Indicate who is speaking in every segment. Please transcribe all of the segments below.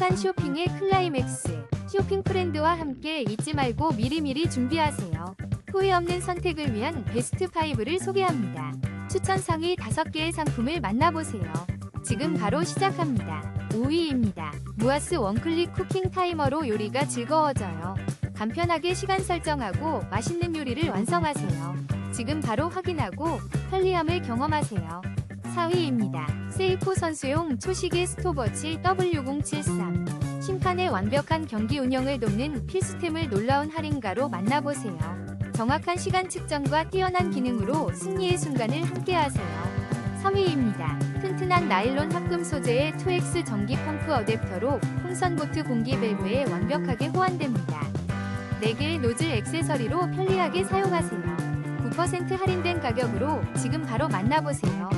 Speaker 1: 행복한 쇼핑의 클라이맥스. 쇼핑 프렌드와 함께 잊지 말고 미리미리 준비하세요. 후회 없는 선택을 위한 베스트 5를 소개합니다. 추천 상위 5개의 상품을 만나보세요. 지금 바로 시작합니다. 5위입니다. 무아스 원클릭 쿠킹 타이머로 요리가 즐거워져요. 간편하게 시간 설정하고 맛있는 요리를 완성하세요. 지금 바로 확인하고 편리함을 경험하세요. 4위입니다. 세이코 선수용 초시계 스톱워치 W073. 심판의 완벽한 경기 운영을 돕는 필수템을 놀라운 할인가로 만나보세요. 정확한 시간 측정과 뛰어난 기능으로 승리의 순간을 함께하세요. 3위입니다. 튼튼한 나일론 합금 소재의 2X 전기 펌프 어댑터로 풍선 보트 공기 밸브에 완벽하게 호환됩니다. 4개의 노즐 액세서리로 편리하게 사용하세요. 9% 할인된 가격으로 지금 바로 만나보세요.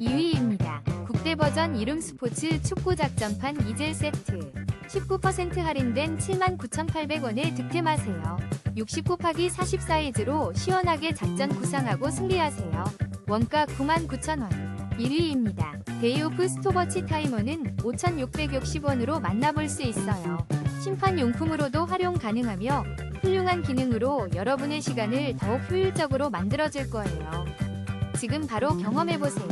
Speaker 1: 2위입니다. 국대 버전 이름 스포츠 축구 작전판 이젤 세트. 19% 할인된 79,800원에 득템하세요. 60 곱하기 40 사이즈로 시원하게 작전 구상하고 승리하세요. 원가 99,000원. 1위입니다. 데이오프 스톱워치 타이머는 5,660원으로 만나볼 수 있어요. 심판 용품으로도 활용 가능하며 훌륭한 기능으로 여러분의 시간을 더욱 효율적으로 만들어줄 거예요. 지금 바로 경험해보세요.